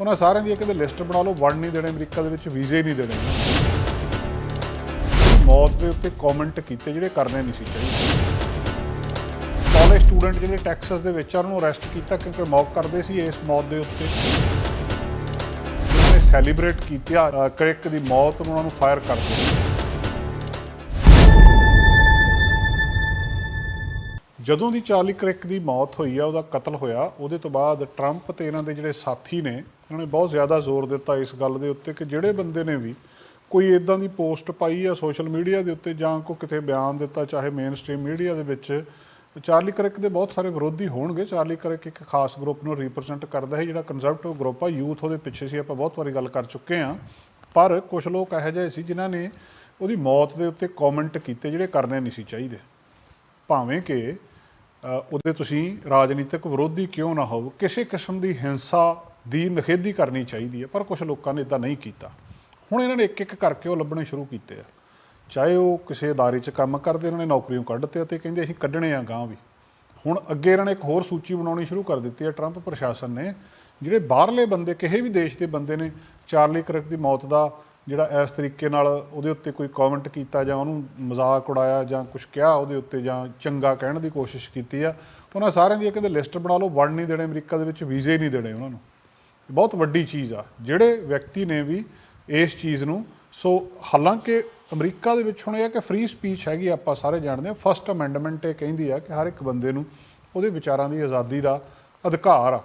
ਉਹਨਾਂ ਸਾਰਿਆਂ ਦੀ ਇੱਕ ਕਿਤੇ ਲਿਸਟ ਬਣਾ ਲਓ, ਵੜ ਨਹੀਂ ਦੇਣੇ, ਅਮਰੀਕਾ ਦੇ ਵਿੱਚ ਵੀਜ਼ੇ ਨਹੀਂ ਦੇਣੇ। ਮੌਤ ਦੇ ਉੱਤੇ ਕਮੈਂਟ ਕੀਤੇ ਜਿਹੜੇ ਕਰਨੇ ਨਹੀਂ ਸੀ ਚਾਹੀਦੇ। ਕਾਲਜ ਸਟੂਡੈਂਟ ਜਿਹੜੇ ਟੈਕਸਸ ਦੇ ਵਿੱਚ ਆ, ਉਹਨਾਂ ਨੂੰ ਅਰੈਸਟ ਕੀਤਾ ਕਿਉਂਕਿ ਮੌਕ ਕਰਦੇ ਸੀ ਇਸ ਮੌਤ ਦੇ ਉੱਤੇ। ਉਹਨੇ ਸੈਲੀਬ੍ਰੇਟ ਕੀਤਾ ਕ੍ਰਿਕ ਦੀ ਮੌਤ ਨੂੰ ਉਹਨਾਂ ਨੂੰ ਫਾਇਰ ਕਰ ਦਿੱਤਾ। ਜਦੋਂ ਦੀ ਚਾਰਲੀ ਕ੍ਰਿਕ ਦੀ ਮੌਤ ਹੋਈ ਆ, ਉਹਦਾ ਕਤਲ ਹੋਇਆ, ਉਹਦੇ ਤੋਂ ਬਾਅਦ ਟਰੰਪ ਤੇ ਇਹਨਾਂ ਦੇ ਜਿਹੜੇ ਸਾਥੀ ਨੇ ਇਹਨਾਂ ਨੇ ਬਹੁਤ ਜ਼ਿਆਦਾ ਜ਼ੋਰ ਦਿੱਤਾ ਇਸ ਗੱਲ ਦੇ ਉੱਤੇ ਕਿ ਜਿਹੜੇ ਬੰਦੇ ਨੇ ਵੀ ਕੋਈ ਇਦਾਂ ਦੀ ਪੋਸਟ ਪਾਈ ਆ ਸੋਸ਼ਲ ਮੀਡੀਆ ਦੇ ਉੱਤੇ ਜਾਂ ਕੋ ਕਿਤੇ ਬਿਆਨ ਦਿੱਤਾ, ਚਾਹੇ ਮੇਨ ਸਟ੍ਰੀਮ ਮੀਡੀਆ ਦੇ ਵਿੱਚ ਚਾਰਲੀ ਕ੍ਰਿਕ ਦੇ ਬਹੁਤ ਸਾਰੇ ਵਿਰੋਧੀ ਹੋਣਗੇ। ਚਾਰਲੀ ਕ੍ਰਿਕ ਇੱਕ ਖਾਸ ਗਰੁੱਪ ਨੂੰ ਰਿਪਰੈਜ਼ੈਂਟ ਕਰਦਾ ਹੈ, ਜਿਹੜਾ ਕੰਜ਼ਰਵੇਟਿਵ ਗਰੁੱਪ ਆ। ਯੂਥ ਉਹਦੇ ਪਿੱਛੇ ਸੀ, ਆਪਾਂ ਬਹੁਤ ਵਾਰੀ ਗੱਲ ਕਰ ਚੁੱਕੇ ਆ ਪਰ ਕੁਝ ਲੋਕ ਇਹੋ ਜਿਹੇ ਸੀ ਜਿਨ੍ਹਾਂ ਨੇ ਉਹਦੀ ਮੌਤ ਦੇ ਉੱਤੇ ਕਮੈਂਟ ਕੀਤੇ ਜਿਹੜੇ ਕਰਨੇ ਨਹੀਂ ਸੀ ਚਾਹੀਦੇ। ਭਾਵੇਂ ਕਿ ਉਹਦੇ ਤੁਸੀਂ ਰਾਜਨੀਤਿਕ ਵਿਰੋਧੀ ਕਿਉਂ ਨਾ ਹੋਵੋ, ਕਿਸੇ ਕਿਸਮ ਦੀ ਹਿੰਸਾ ਦੀ ਨਿਖੇਧੀ ਕਰਨੀ ਚਾਹੀਦੀ ਹੈ, ਪਰ ਕੁਝ ਲੋਕਾਂ ਨੇ ਇਦਾਂ ਨਹੀਂ ਕੀਤਾ। ਹੁਣ ਇਹਨਾਂ ਨੇ ਇੱਕ ਇੱਕ ਕਰਕੇ ਉਹ ਲੱਭਣੇ ਸ਼ੁਰੂ ਕੀਤੇ ਆ। ਚਾਹੇ ਉਹ ਕਿਸੇ ਅਦਾਰੇ 'ਚ ਕੰਮ ਕਰਦੇ ਉਹਨਾਂ ਨੇ ਨੌਕਰੀਆਂ ਕੱਢਤੇ ਅਤੇ ਕਹਿੰਦੇ ਅਸੀਂ ਕੱਢਣੇ ਆ ਗਾਂ ਵੀ। ਹੁਣ ਅੱਗੇ ਇਹਨਾਂ ਨੇ ਇੱਕ ਹੋਰ ਸੂਚੀ ਬਣਾਉਣੀ ਸ਼ੁਰੂ ਕਰ ਦਿੱਤੀ ਹੈ, ਟਰੰਪ ਪ੍ਰਸ਼ਾਸਨ ਨੇ, ਜਿਹੜੇ ਬਾਹਰਲੇ ਬੰਦੇ, ਕਿਸੇ ਵੀ ਦੇਸ਼ ਦੇ ਬੰਦੇ ਨੇ, ਚਾਰਲੀ ਕ੍ਰਿਕ ਦੀ ਮੌਤ ਦਾ ਜਿਹੜਾ ਇਸ ਤਰੀਕੇ ਨਾਲ ਉਹਦੇ ਉੱਤੇ ਕੋਈ ਕਮੈਂਟ ਕੀਤਾ ਜਾਂ ਉਹਨੂੰ ਮਜ਼ਾਕ ਉਡਾਇਆ ਜਾਂ ਕੁਝ ਕਿਹਾ ਉਹਦੇ ਉੱਤੇ ਜਾਂ ਚੰਗਾ ਕਹਿਣ ਦੀ ਕੋਸ਼ਿਸ਼ ਕੀਤੀ ਆ, ਉਹਨਾਂ ਸਾਰਿਆਂ ਦੀ ਕਿਤੇ ਲਿਸਟ ਬਣਾ ਲਓ ਵੜ ਨਹੀਂ ਦੇਣੇ, ਅਮਰੀਕਾ ਦੇ ਵਿੱਚ ਵੀਜ਼ੇ ਨਹੀਂ ਦੇਣੇ ਉਹਨਾਂ ਨੂੰ। ਬਹੁਤ ਵੱਡੀ ਚੀਜ਼ ਆ ਜਿਹੜੇ ਵਿਅਕਤੀ ਨੇ ਵੀ ਇਸ ਚੀਜ਼ ਨੂੰ ਸੋ ਹਾਲਾਂਕਿ ਅਮਰੀਕਾ ਦੇ ਵਿੱਚ ਹੁਣ ਇਹ ਆ ਕਿ ਫ੍ਰੀ ਸਪੀਚ ਹੈਗੀ ਆਪਾਂ ਸਾਰੇ ਜਾਣਦੇ ਹਾਂ ਫਸਟ ਅਮੈਂਡਮੈਂਟ ਇਹ ਕਹਿੰਦੀ ਆ ਕਿ ਹਰ ਇੱਕ ਬੰਦੇ ਨੂੰ ਉਹਦੇ ਵਿਚਾਰਾਂ ਦੀ ਆਜ਼ਾਦੀ ਦਾ ਅਧਿਕਾਰ ਆ।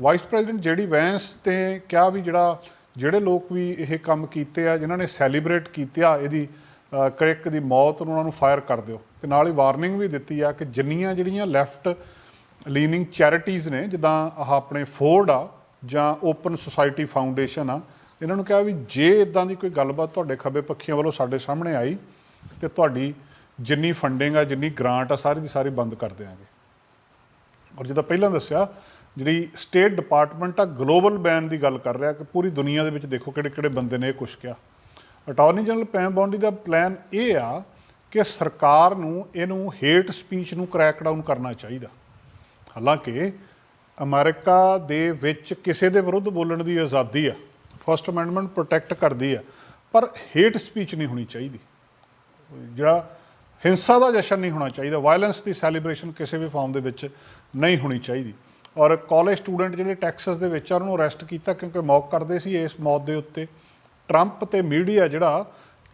ਵਾਈਸ ਪ੍ਰੈਜ਼ੀਡੈਂਟ ਜੇਡੀ ਵੈਂਸ ਤੇ ਕਿਹਾ ਵੀ ਜਿਹੜਾ ਜਿਹੜੇ ਲੋਕ ਵੀ ਇਹ ਕੰਮ ਕੀਤੇ ਆ ਜਿਨ੍ਹਾਂ ਨੇ ਸੈਲੀਬ੍ਰੇਟ ਕੀਤਾ ਇਹਦੀ ਅ, ਕ੍ਰਿਕ ਦੀ ਮੌਤ ਨੂੰ ਉਹਨਾਂ ਨੂੰ ਫਾਇਰ ਕਰ ਦਿਓ। ਤੇ ਨਾਲ ਹੀ ਵਾਰਨਿੰਗ ਵੀ ਦਿੱਤੀ ਆ ਕਿ ਜਿੰਨੀਆਂ ਜਿਹੜੀਆਂ ਲੈਫਟ ਲੀਨਿੰਗ ਚੈਰਿਟੀਜ਼ ਨੇ ਜਿੱਦਾਂ ਆਹ ਆਪਣੇ ਫੋਰਡ ਆ ਜਾਂ ਓਪਨ ਸੁਸਾਇਟੀ ਫਾਊਂਡੇਸ਼ਨ ਆ, ਇਹਨਾਂ ਨੂੰ ਕਿਹਾ ਵੀ ਜੇ ਇਦਾਂ ਦੀ ਕੋਈ ਗੱਲਬਾਤ ਤੁਹਾਡੇ ਖੱਬੇ ਪੱਖੀਆਂ ਵੱਲੋਂ ਸਾਡੇ ਸਾਹਮਣੇ ਆਈ, ਤੇ ਤੁਹਾਡੀ ਜਿੰਨੀ ਫੰਡਿੰਗ ਆ, ਜਿੰਨੀ ਗ੍ਰਾਂਟ ਆ, ਸਾਰੀ ਦੀ ਸਾਰੀ ਬੰਦ ਕਰ ਦਿਆਂਗੇ। ਔਰ ਜਿੱਦਾਂ ਪਹਿਲਾਂ ਦੱਸਿਆ, ਜਿਹੜੀ ਸਟੇਟ ਡਿਪਾਰਟਮੈਂਟ ਆ ਗਲੋਬਲ ਬੈਨ ਦੀ ਗੱਲ ਕਰ ਰਿਹਾ ਕਿ ਪੂਰੀ ਦੁਨੀਆ ਦੇ ਵਿੱਚ ਦੇਖੋ ਕਿਹੜੇ ਕਿਹੜੇ ਬੰਦੇ ਨੇ ਇਹ ਕੁਛ ਕਿਹਾ। ਅਟਾਰਨੀ ਜਨਰਲ ਪੈਮ ਬੌਂਡੀ ਦਾ ਪਲਾਨ ਇਹ ਆ ਕਿ ਸਰਕਾਰ ਨੂੰ ਇਹਨੂੰ ਹੇਟ ਸਪੀਚ ਨੂੰ ਕ੍ਰੈਕ ਡਾਊਨ ਕਰਨਾ ਚਾਹੀਦਾ। ਹਾਲਾਂਕਿ ਅਮਰੀਕਾ ਦੇ ਵਿੱਚ ਕਿਸੇ ਦੇ ਵਿਰੁੱਧ ਬੋਲਣ ਦੀ ਆਜ਼ਾਦੀ ਆ ਫਸਟ ਅਮੈਂਡਮੈਂਟ ਪ੍ਰੋਟੈਕਟ ਕਰਦੀ ਆ, ਪਰ ਹੇਟ ਸਪੀਚ ਨਹੀਂ ਹੋਣੀ ਚਾਹੀਦੀ। ਜਿਹੜਾ ਹਿੰਸਾ ਦਾ ਜਸ਼ਨ ਨਹੀਂ ਹੋਣਾ ਚਾਹੀਦਾ ਵਾਇਲੈਂਸ ਦੀ ਸੈਲੀਬ੍ਰੇਸ਼ਨ ਕਿਸੇ ਵੀ ਫਾਰਮ ਦੇ ਵਿੱਚ ਨਹੀਂ ਹੋਣੀ ਚਾਹੀਦੀ। ਔਰ ਕਾਲਜ ਸਟੂਡੈਂਟ ਜਿਹੜੇ ਟੈਕਸਸ ਦੇ ਵਿੱਚ ਆ, ਉਹਨੂੰ ਅਰੈਸਟ ਕੀਤਾ ਕਿਉਂਕਿ ਮੌਕ ਕਰਦੇ ਸੀ ਇਸ ਮੌਤ ਦੇ ਉੱਤੇ। ਟਰੰਪ ਤੇ ਮੀਡੀਆ ਜਿਹੜਾ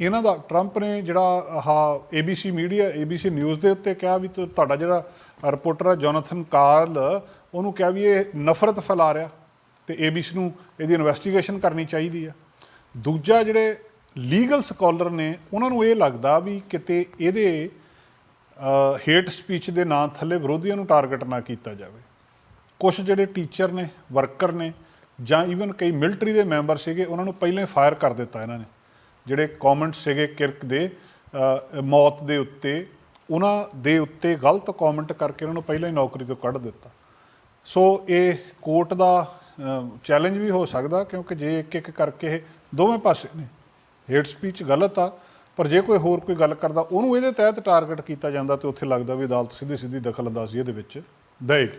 ਇਹਨਾਂ ਦਾ ਟਰੰਪ ਨੇ ਜਿਹੜਾ, ਆਹ ABC ਮੀਡੀਆ ABC ਨਿਊਜ਼ ਦੇ ਉੱਤੇ ਕਿਹਾ ਵੀ ਤੁ- ਤੁਹਾਡਾ ਜਿਹੜਾ ਰਿਪੋਰਟਰ ਆ ਜੋਨਾਥਨ ਕਾਰਲ ਉਹਨੂੰ ਕਿਹਾ ਵੀ ਇਹ ਨਫ਼ਰਤ ਫੈਲਾ ਰਿਹਾ ਤੇ ABC ਨੂੰ ਇਹਦੀ ਇਨਵੈਸਟੀਗੇਸ਼ਨ ਕਰਨੀ ਚਾਹੀਦੀ ਆ। ਦੂਜਾ ਜਿਹੜੇ ਲੀਗਲ ਸਕਾਲਰ ਨੇ, ਉਹਨਾਂ ਨੂੰ ਇਹ ਲੱਗਦਾ ਵੀ ਕਿਤੇ ਇਹਦੇ ਹੇਟ ਸਪੀਚ ਦੇ ਨਾਂ ਥੱਲੇ ਵਿਰੋਧੀਆਂ ਨੂੰ ਟਾਰਗੇਟ ਨਾ ਕੀਤਾ ਜਾਵੇ। ਕੁਝ ਜਿਹੜੇ ਟੀਚਰ ਨੇ ਵਰਕਰ ਨੇ ਜਾਂ ਈਵਨ ਕਈ ਮਿਲਟਰੀ ਦੇ ਮੈਂਬਰ ਸੀਗੇ, ਉਹਨਾਂ ਨੂੰ ਪਹਿਲਾਂ ਹੀ ਫਾਇਰ ਕਰ ਦਿੱਤਾ ਇਹਨਾਂ ਨੇ। ਜਿਹੜੇ ਕਮੈਂਟ ਸੀਗੇ ਕਿਰਕ ਦੇ ਮੌਤ ਦੇ ਉੱਤੇ, ਉਹਨਾਂ ਦੇ ਉੱਤੇ ਗਲਤ ਕਮੈਂਟ ਕਰਕੇ ਉਹਨਾਂ ਨੂੰ ਪਹਿਲਾਂ ਹੀ ਨੌਕਰੀ ਤੋਂ ਕੱਢ ਦਿੱਤਾ। ਸੋ ਇਹ ਕੋਰਟ ਦਾ ਚੈਲੰਜ ਵੀ ਹੋ ਸਕਦਾ ਕਿਉਂਕਿ ਜੇ ਇੱਕ ਇੱਕ ਕਰਕੇ ਇਹ ਦੋਵੇਂ ਪਾਸੇ ਨੇ ਹੇਟ ਸਪੀਚ ਗਲਤ ਆ, ਪਰ ਜੇ ਕੋਈ ਹੋਰ ਕੋਈ ਗੱਲ ਕਰਦਾ, ਉਹਨੂੰ ਇਹਦੇ ਤਹਿਤ ਟਾਰਗੇਟ ਕੀਤਾ ਜਾਂਦਾ ਤੇ ਉੱਥੇ ਲੱਗਦਾ ਵੀ ਅਦਾਲਤ ਸਿੱਧੀ ਸਿੱਧੀ ਦਖਲ ਅੰਦਾਜ਼ੀ ਇਹਦੇ ਵਿੱਚ ਦੇਏਗੀ